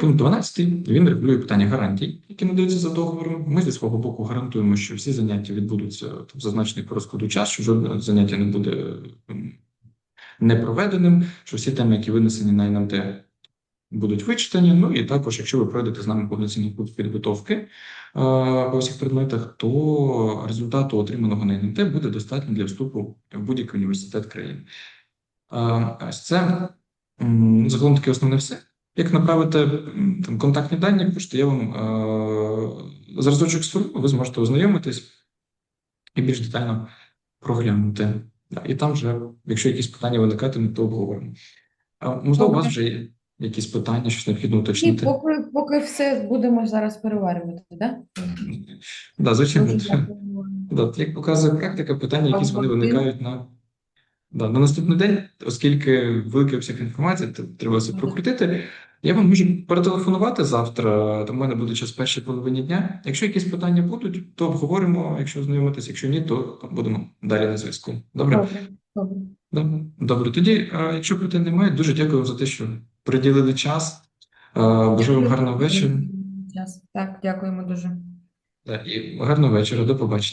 Пункт 12 він регулює питання гарантій, які надаються за договором. Ми зі свого боку гарантуємо, що всі заняття відбудуться в зазначений по розкладу час, що жодне заняття не буде непроведеним, що всі теми, які винесені на НМТ, будуть вичитані. Ну і також, якщо ви пройдете з нами повноцінний курс підготовки е, по всіх предметах, то результату отриманого на НМТ буде достатньо для вступу в будь-який університет країни. Е, Ось це загалом таке основне все. Як направити там контактні дані, пишете, я вам е, зразочок створю, ви зможете ознайомитись і більш детально проглянути. Да, і там вже, якщо якісь питання виникатимуть, то обговоримо. А, можливо, у вас вже є якісь питання, щось необхідно уточнити? поки, поки все будемо зараз переварювати, да? Да, звичайно. Да, як показує практика, питання, якісь вони виникають на, да, на наступний день, оскільки великий обсяг інформації, треба все прокрутити. Я вам можу перетелефонувати завтра, в мене буде час першій половині дня. Якщо якісь питання будуть, то обговоримо. Якщо знайомитись, якщо ні, то будемо далі на зв'язку. Добре? Добре, добре. Тоді, якщо питань немає, дуже дякую за те, що приділили час. А, Бажаю вам гарного вечора. Так, дякуємо дуже. І гарного вечора. До побачення.